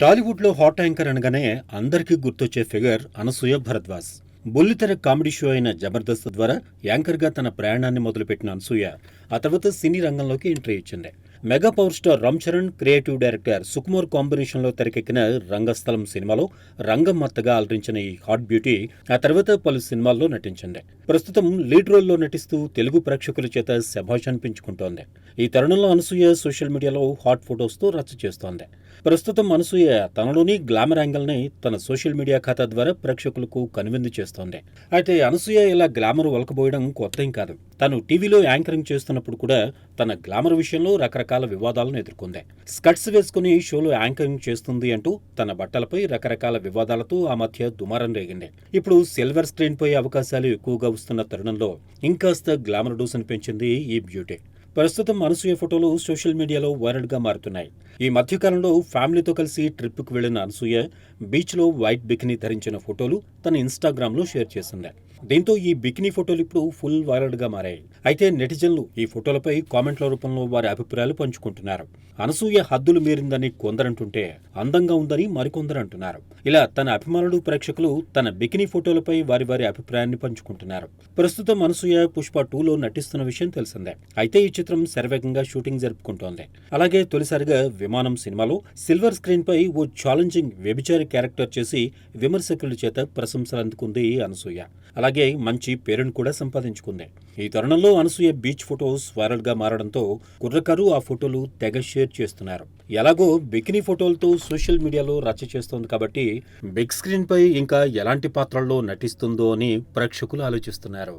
టాలీవుడ్లో hot anchor అనగానే అందరికీ గుర్తొచ్చే ఫిగర్ అనసూయ భరద్వాజ్. బుల్లితెర కామెడీ షో అయిన జబర్దస్త్ ద్వారా యాంకర్గా తన ప్రయాణాన్ని మొదలుపెట్టిన అనసూయ ఆ తర్వాత సినీ రంగంలోకి ఎంట్రీ ఇచ్చింది. Mega power star Ram Charan creative director Sukumar కాంబినేషన్లో తెరకెక్కిన రంగస్థలం సినిమాలో రంగమ్మత్తగా అలరించిన ఈ హాట్ బ్యూటీ ఆ తర్వాత పలు సినిమాల్లో నటించింది. ప్రస్తుతం లీడ్ రోల్లో నటిస్తూ తెలుగు ప్రేక్షకుల చేత శభాష్ అనిపించుకుంటోంది. ఈ తరుణంలో అనసూయ సోషల్ మీడియాలో హాట్ ఫొటోస్తో రచ్చ చేస్తోంది. ప్రస్తుతం అనసూయ తనలోని గ్లామర్ యాంగిల్ని తన సోషల్ మీడియా ఖాతా ద్వారా ప్రేక్షకులకు కనువిందు చేస్తోంది. అయితే అనసూయ ఇలా గ్లామర్ వలకబోయడం కొత్త ఏం కాదు. తను టీవీలో యాంకరింగ్ చేస్తున్నప్పుడు కూడా తన గ్లామర్ విషయంలో రకరకాల వివాదాలను ఎదుర్కొంది. స్కట్స్ వేసుకుని షోలో యాంకరింగ్ చేస్తుంది అంటూ తన బట్టలపై రకరకాల వివాదాలతో ఆ మధ్య దుమారం రేగింది. ఇప్పుడు సిల్వర్ స్క్రీన్పై అవకాశాలు ఎక్కువగా వస్తున్న తరుణంలో ఇంకాస్త గ్లామర్ డోసును పెంచింది ఈ బ్యూటీ. ప్రస్తుతం అనసూయ ఫోటోలు సోషల్ మీడియాలో వైరల్గా మారుతున్నాయి. ఈ మధ్యకాలంలో ఫ్యామిలీతో కలిసి ట్రిప్కు వెళ్ళిన అనసూయ బీచ్లో వైట్ బికినీ ధరించిన ఫోటోలు తన ఇన్స్టాగ్రామ్లో షేర్ చేసింది దీంతో ఈ బికినీ ఫోటోలు ఇప్పుడు ఫుల్ వైరల్గా మారాయి. అయితే నెటిజన్లు ఈ ఫోటోలపై కామెంట్ల రూపంలో వారి అభిప్రాయాలు పంచుకుంటున్నారు. అనసూయ హద్దులు మీరిందని కొందరంటుంటే అందంగా ఉందని మరికొందరు అంటున్నారు ఇలా తన అభిమానులు ప్రేక్షకులు తన బికినీ ఫోటోలపై వారి వారి అభిప్రాయాన్ని పంచుకుంటున్నారు. ప్రస్తుతం అనసూయ పుష్ప టూలో నటిస్తున్న విషయం తెలిసిందే. అయితే ఈ చిత్రం శరవేగంగా షూటింగ్ జరుపుకుంటోంది. అలాగే తొలిసారిగా విమానం సినిమాలో సిల్వర్ స్క్రీన్ పై ఓ ఛాలెంజింగ్ వ్యభిచారి క్యారెక్టర్ చేసి విమర్శకుల చేత ప్రశంసలు అందుకుంది అనసూయ. అలాగే మంచి పేరును కూడా సంపాదించుకుంది. ఈ తరుణంలో అనసూయ బీచ్ ఫొటోస్ వైరల్గా మారడంతో కుర్రకారు ఆ ఫోటోలు తెగ షేర్ చేస్తున్నారు. ఎలాగో బికినీ ఫోటోలతో సోషల్ మీడియాలో రచ్చ చేస్తోంది కాబట్టి బిగ్ స్క్రీన్ పై ఇంకా ఎలాంటి పాత్రల్లో నటిస్తుందో అని ప్రేక్షకులు ఆలోచిస్తున్నారు.